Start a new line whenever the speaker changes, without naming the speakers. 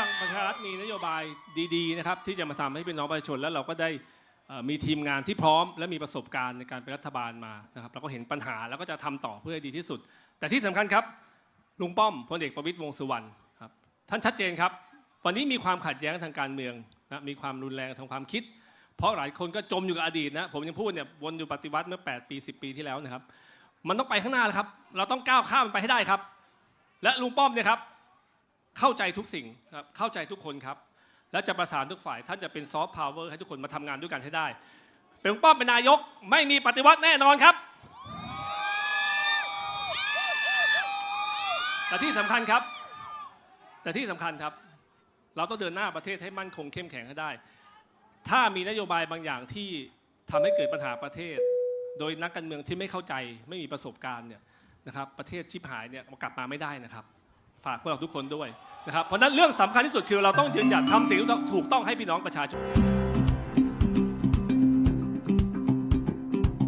ลังประชารัฐมีนโยบายดีๆนะครับที่จะมาทำให้พี่น้องประชาชนแล้วเราก็ได้มีทีมงานที่พร้อม และมีประสบการณ์ในการเป็นรัฐบาลมานะครับเราก็เห็นปัญหาแล้วก็จะทำต่อเพื่อให้ดีที่สุด แต่ที่สำคัญครับลุงป้อมพลเอกประวิตยวงสุวรรณครับท่านชัดเจนครับ วันนี้มีความขัดแย้งทางการเมืองนะมีความรุนแรงทางความคิด เพราะหลายคนก็จมอยู่กับอดีตนะผมยังพูดเนี่ยวนอยู่ปฏิวัติเมื่อ 8 ปี 10 ปีที่แล้วนะครับ มันต้องไปข้างหน้าแล้วครับ เราต้องก้าวข้ามไปให้ได้ครับ และลุงป้อมเนี่ยครับ เข้าใจทุกสิ่งครับเข้าใจทุกคนครับ และจะประสานทุกฝ่าย ท่านจะเป็นซอฟต์พาวเวอร์ให้ทุกคนมาทำงานด้วยกันให้ได้ เป็นลุงป้อมเป็นนายกไม่มีปฏิวัติแน่นอนครับ แต่ที่สำคัญครับ แต่ที่สำคัญครับ เราต้องเดินหน้าประเทศให้มั่นคงเข้มแข็งให้ได้ ถ้ามีนโยบายบางอย่างที่ทำให้เกิดปัญหาประเทศ โดยนักการเมืองที่ไม่เข้าใจไม่มีประสบการณ์เนี่ยนะครับประเทศชิบหายเนี่ยกลับมาไม่ได้นะครับ ฝากพวกเราทุกคนด้วยนะครับเพราะฉะนั้นเรื่องสำคัญที่สุดคือเราต้องยืนหยัดทำสิ่งที่ถูกต้องให้พี่น้องประชาชน